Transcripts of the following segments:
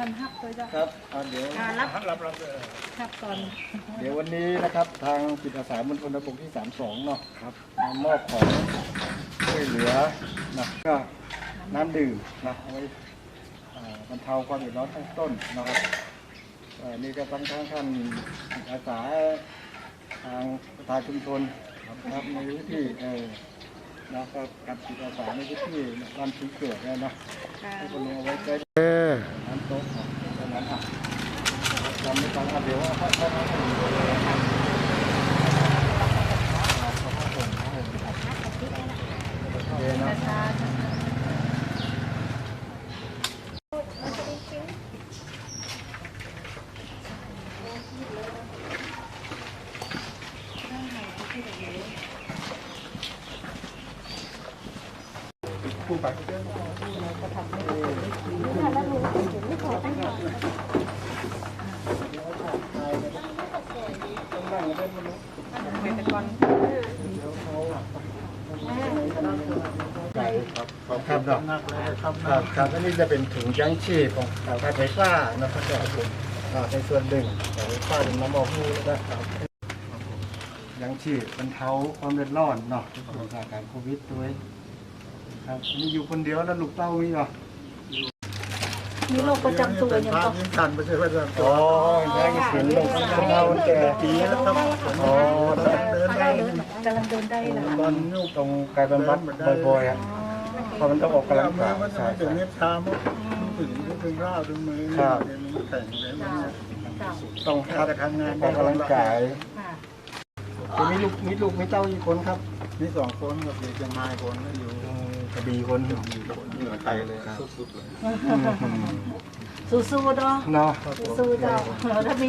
ยจ้ะครับอ่าเดี๋ยว อ่ารับรับรับครับก่อนเดี๋ยววันนี้นะครับทางจิตอาสามณฑลทหารบกที่ 32 เนาะครับมามอบของช่วยเหลือนะก็น้ำดื่มนะเอาไว้อ่าบรรเทาความเดือดร้อนข้างต้นนะครับเอ่อนี่ก็ทั้งทั้งท่านจิตอาสาทางประธานชุมชนนะครับในพื้นที่เออนะก็กับจิตอาสาในพื้นที่บ้านชีเกิดเนี่ยนะค่ะ ให้คนนี้เอาไว้ใช้ คนะผู้ไปไปแต่ก่อน ครับครับครับครับครับอันนี้จะเป็นถุงยังชีพของการไฟฟ้านะครับผมในส่วนหนึ่งการไฟฟ้าเป็นน้ำมันหูนะครับยังชีพบรรเทาความเดือดร้อนเนาะในสถานการณ์โควิดด้วยครับอันนี่อยู่คนเดียวแล้วลูกเต้ามีเหรอ มีโรคประจำตัวอย่างพาก็ยิ่งกันไม่ใช่ประจำตัอ๋วอยังเห็นลูกเต้าแก่ปีแล้วครับอ๋อเดินได้กำลังเดินได้ละตอนยุคตรงกายบำบัดบ่อยๆอะเพราะมันต้องออกกำลังมืกาอยมันใช่ถึงใช่เน็บชามุกถึงถึงร่าถึงมือครับเนี่ยมันแข็งเลยมันเนี่ยเจ้าต้องถ้าจะทำงานออกกำลังกายค่ะจะมีลูกมีลูกมีเต้ากี่คนครับมีสองคนกับเด็กยังมาคนก็อยู่ กระบี่คนอยู่เหนือไทยเลยสุดๆเลยสู้ๆเนาะเนาะสู้ๆเจ้าถ้ามี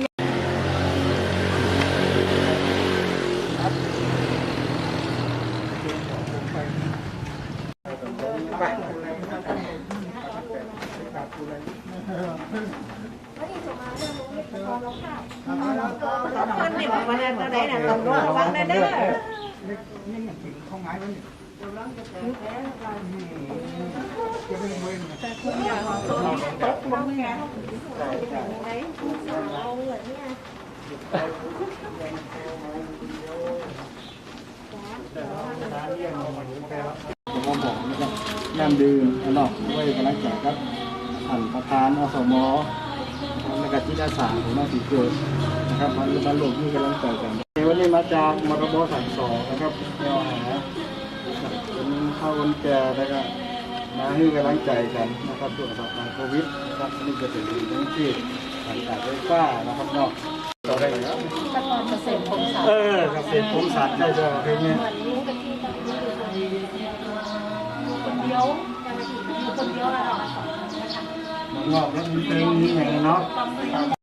คนนี่บอกว่าได้ตัวใดน่ะต้องระวังได้เด้อ แต่คุณอย่าตกลงไงผมบอกนะครับน้ำดื่มเนาะไว้กำลังใจครับท่านประธานอสมแล้วก็จิตอาสาของน้องสีเกิดนะครับมามาลงที่กำลังใจกันวันนี้มาจากมรบสามสองนะครับแนวหา เป็นข้าววันแก่แล้วก็มาให้กำลังใจกันนะครับช่วงสถานการณ์โควิดนะครับนี่จะเป็นทั้งที่ทางการไฟฟ้านะครับเนาะต่อได้แล้วตะกอนเกษตรคมสารเออเกษตรผมสัตว์ได้ด้วยเพลงนี้คนเดียวอยู่คนเดียวแล้วงอกแล้วมีเพลงนี้ไงเนาะ